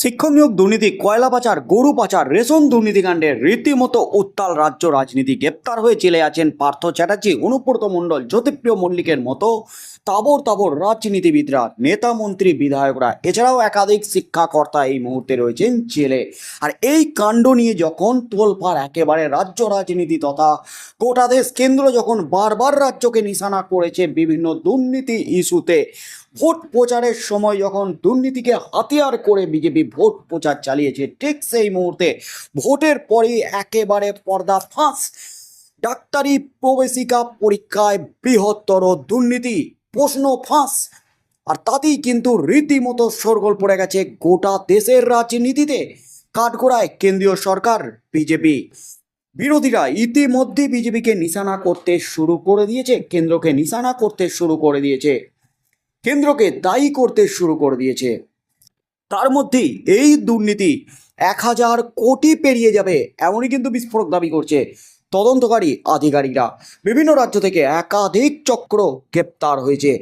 শিক্ষক নিয়োগ দুর্নীতি, কয়লা পাচার, গরু পাচার, রেশন দুর্নীতিকাণ্ডে রীতিমতো উত্তাল রাজ্য রাজনীতি। গ্রেপ্তার হয়ে চলে আছেন পার্থ চ্যাটার্জি, অনুব্রত মণ্ডল, জ্যোতিপ্রিয় মল্লিকের মতো তাবর তাবর রাজনীতিবিদরা, নেতা মন্ত্রী, বিধায়করা, এছাড়াও একাধিক শিক্ষাকর্তা এই মুহূর্তে রয়েছেন জেলে। আর এই কাণ্ড নিয়ে যখন তোলপাড় একেবারে রাজ্য রাজনীতি তথা গোটা দেশ কেন্দ্র যখন বারবার রাজ্যকে নিশানা করেছে বিভিন্ন দুর্নীতি ইস্যুতে, ভোট প্রচারের সময় যখন দুর্নীতিকে হাতিয়ার করে বিজেপি ভোট প্রচার চালিয়েছে, ঠিক সেই মুহূর্তে ভোটের পরেই একেবারে পর্দা ফাঁস। ডাক্তারি প্রবেশিকা পরীক্ষায় বৃহত্তর দুর্নীতি প্রশ্ন ফাঁস। আর তাতেই কিন্তু রীতিমতো সরগোল পড়ে গেছে গোটা দেশের রাজনীতিতে। কাঠগোড়ায় কেন্দ্রীয় সরকার, বিজেপি। বিরোধীরা ইতিমধ্যে বিজেপিকে নিশানা করতে শুরু করে দিয়েছে, কেন্দ্রকে নিশানা করতে শুরু করে দিয়েছে। কেন্দ্রকে দায়ী করতে শুরু করে দিয়েছে। তার মধ্যেই এই দুর্নীতি এক হাজার কোটি পেরিয়ে যাবে, এমনই কিন্তু বিস্ফোরক দাবি করছে তদন্তকারী আধিকারিকরা বিভিন্ন রাজ্য থেকে একাধিক চক্র গ্রেপ্তার হয়েছে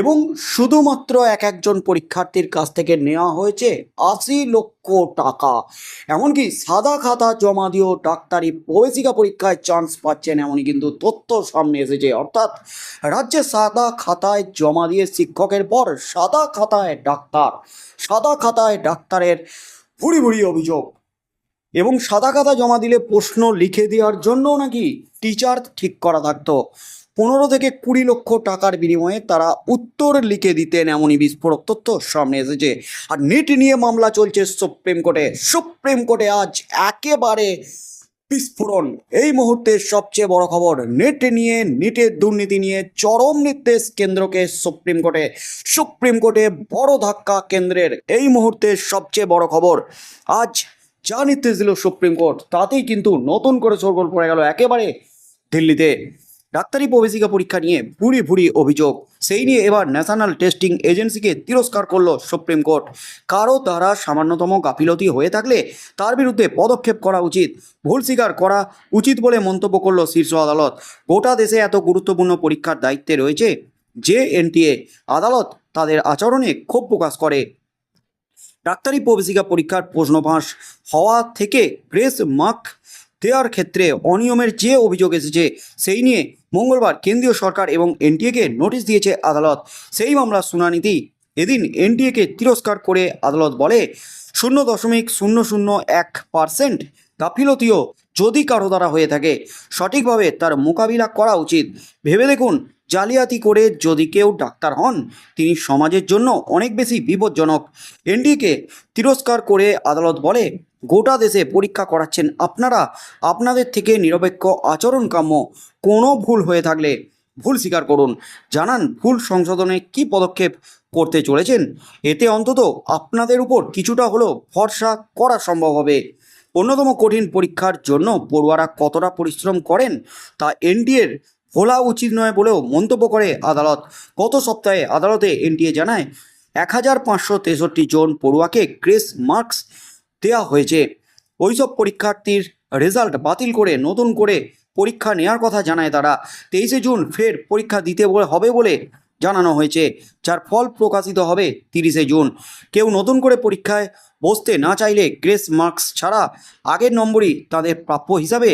এবং শুধুমাত্র এক একজন পরীক্ষার্থীর কাছ থেকে নেওয়া হয়েছে আশি লক্ষ টাকা। এমনকি সাদা খাতা জমা দিয়েও ডাক্তারি প্রবেশিকা পরীক্ষায় চান্স পাচ্ছেন এমনই কিন্তু তথ্য সামনে এসেছে। অর্থাৎ রাজ্যে সাদা খাতায় জমা দিয়ে শিক্ষকের পর সাদা খাতায় ডাক্তার, সাদা খাতায় ডাক্তারের ভুড়ি ভুড়ি অভিযোগ। এবং সাদা খাতা জমা দিলে প্রশ্ন লিখে দেওয়ার জন্য নাকি টিচার ঠিক করা থাকতো। পনেরো থেকে কুড়ি লক্ষ টাকার বিনিময়ে তারা উত্তর লিখে দিতেন এমনই বিস্ফোরক তথ্য সামনে এসেছে। আর নিট নিয়ে মামলা চলছে সুপ্রিম কোর্টে। সুপ্রিম কোর্টে আজ একেবারে বিস্ফোরণ। এই মুহূর্তের সবচেয়ে বড় খবর, নেট নিয়ে, নিটের দুর্নীতি নিয়ে চরম নির্দেশ কেন্দ্রকে সুপ্রিম কোর্টে। সুপ্রিম কোর্টে বড় ধাক্কা কেন্দ্রের। এই মুহূর্তের সবচেয়ে বড় খবর, আজ যা নির্দেশ দিল সুপ্রিম কোর্ট, তাতেই কিন্তু নতুন করে সরগোল পড়ে গেল একেবারে দিল্লিতে। ডাক্তারি প্রবেশিকা পরীক্ষা নিয়ে ভুরি ভুরি অভিযোগ। সেই নিয়ে এবার ন্যাশনাল টেস্টিং এজেন্সিকে তিরস্কার করল সুপ্রিম কোর্ট। কারও দ্বারা সামান্যতম গাফিলতি হয়ে থাকলে তার বিরুদ্ধে পদক্ষেপ করা উচিত, ভুল স্বীকার করা উচিত বলে মন্তব্য করল শীর্ষ আদালত। গোটা দেশে এত গুরুত্বপূর্ণ পরীক্ষার দায়িত্বে রয়েছে যে এনটিএ। আদালত তাদের আচরণে ক্ষোভ প্রকাশ করে। ডাক্তারি প্রবেশিকা পরীক্ষার প্রশ্ন ফাঁস হওয়া থেকে প্রেস মার্ক দেওয়ার ক্ষেত্রে অনিয়মের যে অভিযোগ এসেছে, সেই নিয়ে মঙ্গলবার কেন্দ্রীয় সরকার এবং এনটিএকে নোটিশ দিয়েছে আদালত। সেই মামলার শুনানিতেই এদিন এনটিএকে তিরস্কার করে আদালত বলে, শূন্য দশমিক শূন্য শূন্য এক পার্সেন্ট গাফিলতিও যদি কারও দ্বারা হয়ে থাকে, সঠিকভাবে তার মোকাবিলা করা উচিত। ভেবে দেখুন, জালিয়াতি করে যদি কেউ ডাক্তার হন, তিনি সমাজের জন্য অনেক বেশি বিপজ্জনক। এনডিকে তিরস্কার করে আদালত বলে, গোটা দেশে পরীক্ষা করাচ্ছেন আপনারা। আপনাদের থেকে নিরপেক্ষ আচরণ কাম্য, কোনো ভুল হয়ে থাকলে ভুল স্বীকার করুন। জানান, ভুল সংশোধনে কী পদক্ষেপ করতে চলেছেন? এতে অন্তত আপনাদের উপর কিছুটা হলেও ভরসা করা সম্ভব হবে। অন্যতম কঠিন পরীক্ষার জন্য পড়ুয়ারা কতটা পরিশ্রম করেন তা এনডিএর ভোলা উচিত নয় বলেও মন্তব্য করে আদালত। গত সপ্তাহে আদালতে এনটিএ জানায়, এক হাজার পাঁচশো তেষট্টি জন পড়ুয়াকে গ্রেস মার্কস দেওয়া হয়েছে। ওইসব পরীক্ষার্থীর রেজাল্ট বাতিল করে নতুন করে পরীক্ষা নেওয়ার কথা জানায় তারা। তেইশে জুন ফের পরীক্ষা দিতে হবে বলে জানানো হয়েছে, যার ফল প্রকাশিত হবে তিরিশে জুন। কেউ নতুন করে পরীক্ষায় বসতে না চাইলে গ্রেস মার্কস ছাড়া আগের নম্বরই তাদের প্রাপ্য হিসাবে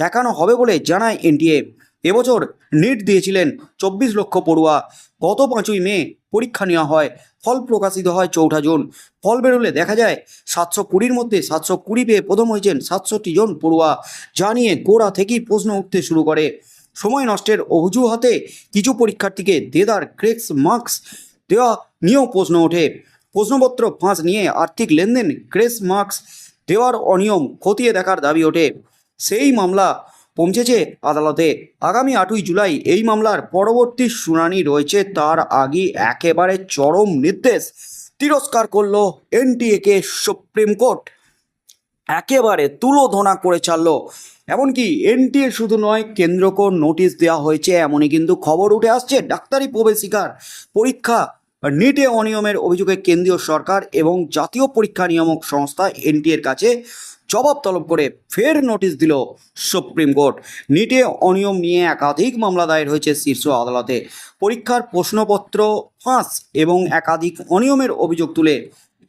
দেখানো হবে বলে জানায় এনটিএ। এবছর নিট দিয়েছিলেন চব্বিশ লক্ষ পড়ুয়া। গত পাঁচই মে পরীক্ষা নেওয়া হয়, ফল প্রকাশিত হয় চৌঠা জুন। ফল বেরোলে দেখা যায়, সাতশো কুড়ির মধ্যে সাতশো কুড়ি পেয়ে প্রথম হয়েছেন সাতষট্টি জন পড়ুয়া। যা নিয়ে গোড়া থেকেই প্রশ্ন উঠতে শুরু করে। সময় নষ্টের অজুহাতে কিছু পরীক্ষার্থীকে দেদার গ্রেক্স মার্কস দেওয়া নিয়েও প্রশ্ন ওঠে। প্রশ্নপত্র ফাঁস নিয়ে আর্থিক লেনদেন ক্রেস মার্কস দেওয়ার অনিয়ম খতিয়ে দেখার দাবি ওঠে। সেই মামলা পৌঁছেছে আদালতে। আগামী আটই জুলাই এই মামলার পরবর্তী শুনানি রয়েছে। তার আগে একেবারে চরম নির্দেশ তিরস্কার করল এনটিএকে সুপ্রিম কোর্ট। একেবারে তুলোধনা করে ছাড়লো। এমনকি এনটিএ শুধু নয়, কেন্দ্রকেও নোটিশ দেওয়া হয়েছে, এমনই কিন্তু খবর উঠে আসছে। ডাক্তারি প্রবেশিকার পরীক্ষা নিটে অনিয়মের অভিযোগে কেন্দ্রীয় সরকার এবং জাতীয় পরীক্ষা নিয়ামক সংস্থা এনটিএর কাছে জবাব তলব করে ফের নোটিশ দিল সুপ্রিম কোর্ট। নিটে অনিয়ম নিয়ে একাধিক মামলা দায়ের হয়েছে শীর্ষ আদালতে। পরীক্ষার প্রশ্নপত্র ফাঁস এবং একাধিক অনিয়মের অভিযোগ তুলে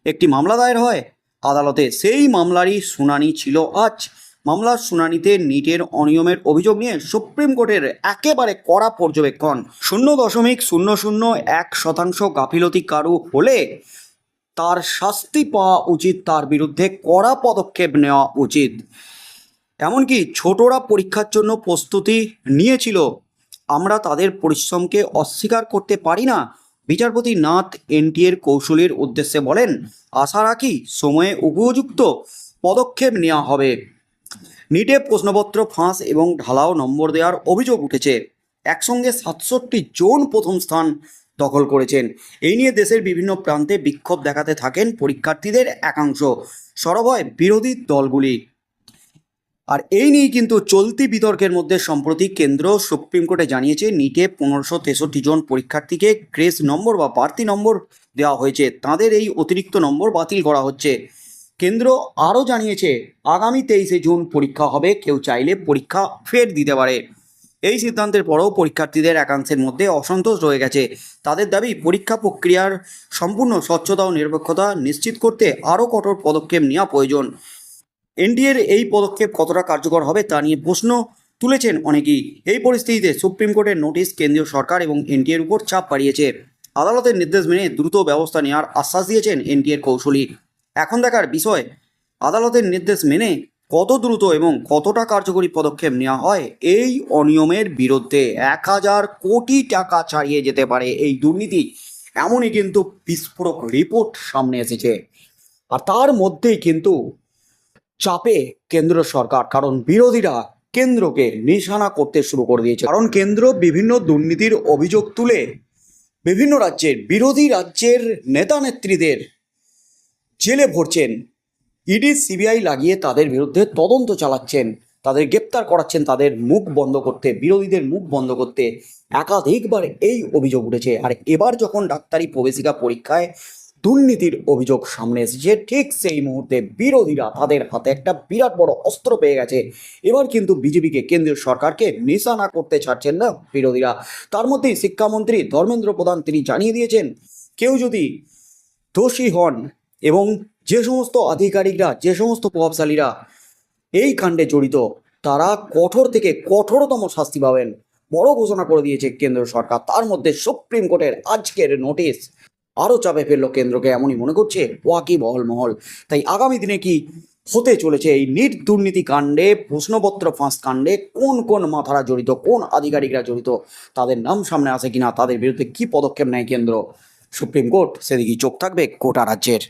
একটি মামলা দায়ের হয়। আদালতে সেই মামলারই শুনানি ছিল আজ। মামলার শুনানিতে নিটের অনিয়মের অভিযোগ নিয়ে সুপ্রিম কোর্টের একেবারে কড়া পর্যবেক্ষণ। শূন্য দশমিক শূন্য শূন্য এক শতাংশ গাফিলতি কারু হলে তার শাস্তি পাওয়া উচিত, তার বিরুদ্ধে কড়া পদক্ষেপ নেওয়া উচিত। এমনকি ছোটরা পরীক্ষার জন্য প্রস্তুতি নিয়েছিল। আমরা তাদের পরিশ্রমকে অস্বীকার করতে পারি না, বিচারপতি নাথ এনটিএর কৌশলীর উদ্দেশ্যে বলেন, আশা রাখি, সময়ে উপযুক্ত পদক্ষেপ নেওয়া হবে। নিটে প্রশ্নপত্র, ফাঁস এবং ঢালাও নম্বর দেওয়ার অভিযোগ উঠেছে। একসঙ্গে সাতষট্টি জন প্রথম স্থান দখল করেছেন। এই নিয়ে দেশের বিভিন্ন প্রান্তে বিক্ষোভ দেখাতে থাকেন পরীক্ষার্থীদের একাংশ। সরব হয় বিরোধী দলগুলি। আর এই নিয়েই কিন্তু চলতি বিতর্কের মধ্যে সম্প্রতি কেন্দ্র সুপ্রিম কোর্টে জানিয়েছে নিটে পনেরোশো তেষট্টি জন পরীক্ষার্থীকে গ্রেস নম্বর বা বাড়তি নম্বর দেওয়া হয়েছে। তাদের এই অতিরিক্ত নম্বর বাতিল করা হচ্ছে। কেন্দ্র আরও জানিয়েছে, আগামী তেইশে জুন পরীক্ষা হবে, কেউ চাইলে পরীক্ষা ফের দিতে পারে। এই সিদ্ধান্তের পরেও পরীক্ষার্থীদের একাংশের মধ্যে অসন্তোষ রয়ে গেছে। তাদের দাবি, পরীক্ষা প্রক্রিয়ার সম্পূর্ণ স্বচ্ছতা ও নিরপেক্ষতা নিশ্চিত করতে আরও কঠোর পদক্ষেপ নেওয়া প্রয়োজন। এনডিএর এই পদক্ষেপ কতটা কার্যকর হবে তা নিয়ে প্রশ্ন তুলেছেন অনেকেই। এই পরিস্থিতিতে সুপ্রিম কোর্টের নোটিশ কেন্দ্রীয় সরকার এবং এনটিএর উপর চাপ বাড়িয়েছে। আদালতের নির্দেশ মেনে দ্রুত ব্যবস্থা নেওয়ার আশ্বাস দিয়েছেন এনটিএর কৌশলী এখন দেখার বিষয়, আদালতের নির্দেশ মেনে কত দ্রুত এবং কতটা কার্যকরী পদক্ষেপ নেওয়া হয় এই অনিয়মের বিরুদ্ধে এক হাজার কোটি টাকা ছাড়িয়ে যেতে পারে এই দুর্নীতি। এমনই কিন্তু বিস্ফোরক রিপোর্ট সামনে এসেছে। আর তার মধ্যেই কিন্তু চাপে কেন্দ্র সরকার, কারণ বিরোধীরা কেন্দ্রকে নিশানা করতে শুরু করে দিয়েছে। কারণ কেন্দ্র বিভিন্ন দুর্নীতির অভিযোগ তুলে বিভিন্ন রাজ্যের, বিরোধী রাজ্যের নেতা নেত্রীদের জেলে ভরছেন। ইডি, সিবিআই লাগিয়ে তাদের বিরুদ্ধে তদন্ত চালাচ্ছেন। তাদের গ্রেপ্তার করাচ্ছেন তাদের মুখ বন্ধ করতে, বিরোধীদের মুখ বন্ধ করতে। একাধিকবার এই অভিযোগ উঠেছে। আর এবার যখন ডাক্তারি প্রবেশিকা পরীক্ষায় দুর্নীতির অভিযোগ সামনে এসেছে, ঠিক সেই মুহূর্তে বিরোধীরা তাদের হাতে একটা বিরাট বড় অস্ত্র পেয়ে গেছে। এবার কিন্তু বিজেপিকে কেন্দ্রীয় সরকারকে নিশানা করতে ছাড়ছেন না বিরোধীরা। তার মধ্যেই শিক্ষামন্ত্রী ধর্মেন্দ্র প্রধান তিনি জানিয়ে দিয়েছেন, কেউ যদি দোষী হন এবং যে সমস্ত আধিকারিকরা, যে সমস্ত প্রভাবশালীরা এই কাণ্ডে জড়িত, তারা কঠোর থেকে কঠোরতম শাস্তি পাবেন। বড় ঘোষণা করে দিয়েছে কেন্দ্র সরকার। তার মধ্যে সুপ্রিম কোর্টের আজকের নোটিশ আরও চাপে ফেলল কেন্দ্রকে এমনই মনে করছে ওয়াকি বহল মহল। তাই আগামী দিনে কি হতে চলেছে এই নিট দুর্নীতি কাণ্ডে, প্রশ্নপত্র ফাঁস কাণ্ডে, কোন কোন মাথারা জড়িত, কোন আধিকারিকরা জড়িত, তাদের নাম সামনে আসে কিনা, তাদের বিরুদ্ধে কি পদক্ষেপ নেয় কেন্দ্র? সুপ্রিম কোর্ট, সেদিকেই চোখ থাকবে কোটা রাজ্যের।